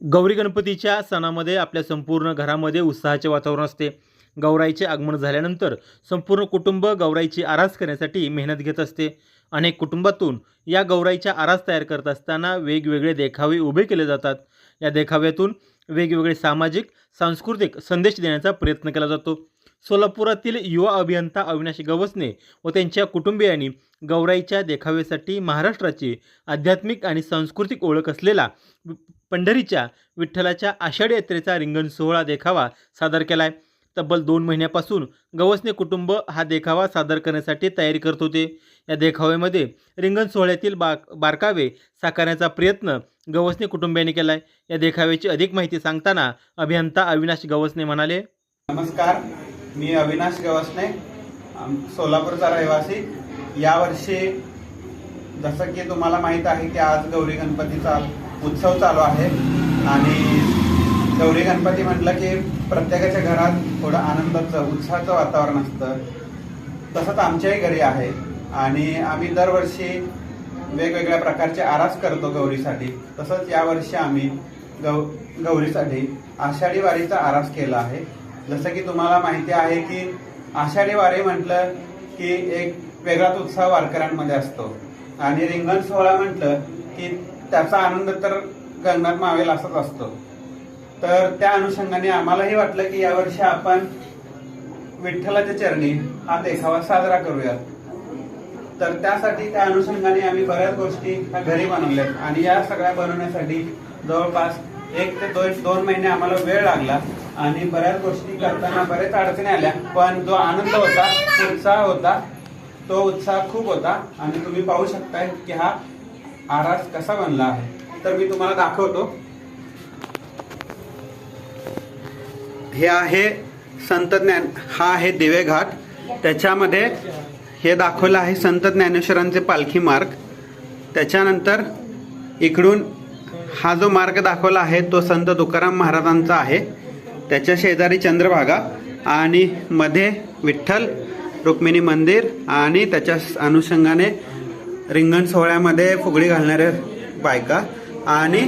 गौरी गणपतीच्या सणामध्ये आपल्या संपूर्ण घरामध्ये उत्साहाचे वातावरण असते. गौराईचे आगमन झाल्यानंतर संपूर्ण कुटुंब गौराईची आरास करण्यासाठी मेहनत घेत असते. अनेक कुटुंबातून या गौराईच्या आरास तयार करत असताना वेगवेगळे देखावे उभे केले जातात. या देखाव्यातून वेगवेगळे सामाजिक सांस्कृतिक संदेश देण्याचा प्रयत्न केला जातो. सोलापुरातील युवा अभियंता अविनाश गवसने व त्यांच्या कुटुंबियांनी गौराईच्या देखाव्यासाठी महाराष्ट्राची आध्यात्मिक आणि सांस्कृतिक ओळख असलेला पंढरीच्या विठ्ठलाच्या आषाढी यात्रेचा रिंगण सोहळा देखावा सादर केला आहे तब्बल दोन महिन्यापासून गवसने कुटुंब हा देखावा सादर करण्यासाठी तयारी करत होते. या देखाव्यामध्ये रिंगण सोहळ्यातील बा बारकावे साकारण्याचा प्रयत्न गवसने कुटुंबियांनी केला आहे या देखाव्याची अधिक माहिती सांगताना अभियंता अविनाश गवसने म्हणाले नमस्कार मी अविनाश गवसने सोलापूरचा रहिवासी. यावर्षी जसं की तुम्हाला माहीत आहे की आज गौरी गणपतीचा उत्सव चालू आहे. आणि गौरी गणपती म्हटलं की प्रत्येकाच्या घरात थोडं आनंदाचं उत्साहाचं वातावरण असतं. तसंच आमच्याही घरी आहे. आणि आम्ही दरवर्षी वेगवेगळ्या प्रकारचे आरास करतो गौरीसाठी. तसंच यावर्षी आम्ही गौ गौरीसाठी आषाढी वारीचा आरास केला आहे. जसं की तुम्हाला माहिती आहे की आषाढी वारी म्हटलं की एक वेगळाच उत्साह वारकऱ्यांमध्ये असतो. आणि रिंगण सोहळा म्हटलं की त्याचा आनंद तर गंगनाथ मावेल असाच असतो. तर त्या अनुषंगाने आम्हालाही वाटलं की यावर्षी आपण विठ्ठलाच्या चरणी हा देखावा साजरा करूयात. तर त्यासाठी त्या अनुषंगाने आम्ही बऱ्याच गोष्टी ह्या घरी बनवल्यात आणि या सगळ्या बनवण्यासाठी जवळपास एक ते दोन दोन महिने आम्हाला वेळ लागला आणि बऱ्याच गोष्टी करताना बऱ्याच अडचणी आल्या पण जो आनंद होता उत्साह होता तो उत्साह खूप होता आणि तुम्ही पाहू शकताय की हा आरास कसा बनला आहे? तर मी तुम्हाला दाखवतो. हे आहे संत ज्ञान हा आहे दिवे घाट त्याच्यामध्ये हे दाखवलं आहे संत ज्ञानेश्वरांचे पालखी मार्ग. त्याच्यानंतर इकडून हा जो मार्ग दाखवला आहे तो संत तुकाराम महाराजांचा आहे. त्याच्या शेजारी चंद्रभागा आणि मध्ये विठ्ठल रुक्मिणी मंदिर आणि त्याच्या अनुषंगाने रिंगण सोहळ्यामध्ये फुगडी घालणाऱ्या बायका आणि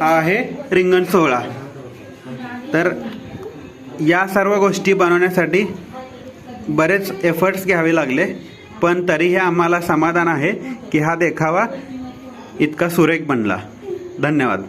हा आहे रिंगण सोहळा. तर या सर्व गोष्टी बनवण्यासाठी बरेच एफर्ट्स घ्यावे लागले पण तरीही आम्हाला समाधान आहे की हा देखावा इतका सुरेख बनला. धन्यवाद.